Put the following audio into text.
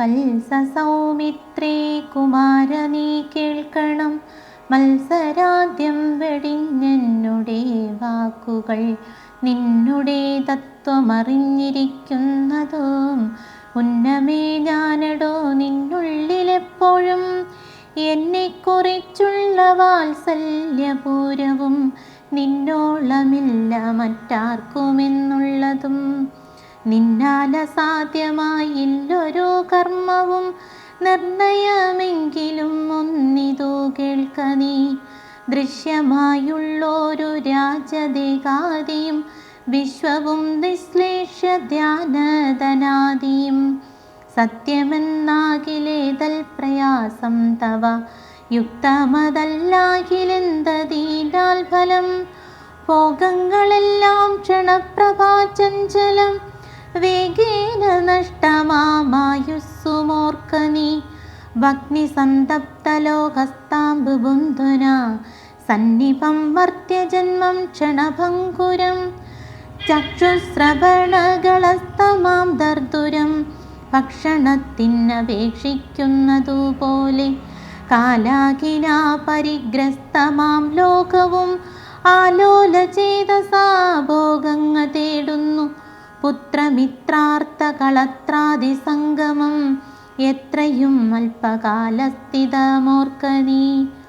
വത്സസൗമിത്രേ കുമാര നീ കേൾക്കണം. മത്സരാദ്യം വെടിഞ്ഞെന്നുടെ വാക്കുകൾ നിന്നുടെ തത്വമറിഞ്ഞിരിക്കുന്നതും ഉന്നമേ ഞാനടോ നിന്നുള്ളിലെപ്പോഴും. എന്നെക്കുറിച്ചുള്ള വാത്സല്യപൂരവും നിന്നോളമില്ല മറ്റാർക്കുമെന്നുള്ളതും. നിന്നാൽ സാധ്യമായില്ലൊരു കർമ്മവും നിർണയമെങ്കിലും കേൾക്ക നീ. ദൃശ്യമായുള്ളൊരു രാജദേകാദിയും വിശ്വവും നിശ്ലേഷ ധ്യാനധനാദിയും സത്യമെന്നാകിലേതൽ പ്രയാസം തവ. യുക്തമതല്ലാകിലെന്തതീനാൽ ഫലം? ഭോഗങ്ങളെല്ലാം ക്ഷണപ്രഭാചഞ്ചലം. വേഗേന നഷ്ടമാമായുസ്സുമോർക്ക നീ ഭഗ്നിസന്തപ്തലോകസ്താംബുബുന്ധുന സന്നിപം വർത്യജന്മം ക്ഷണഭങ്കുരം. ചക്ഷുശ്രവണകളസ്തമാം ദർദുരം. ഭക്ഷണത്തിനപേക്ഷിക്കുന്നതുപോലെ കാലാകിനാ പരിഗ്രസ്തമാം ലോകവും ആലോലചേതസാ പുത്രമിത്രാർത്ഥ കളത്രാദി സംഗമം എത്രയും അല്പകാലസ്ഥിതമോർക്ക നീ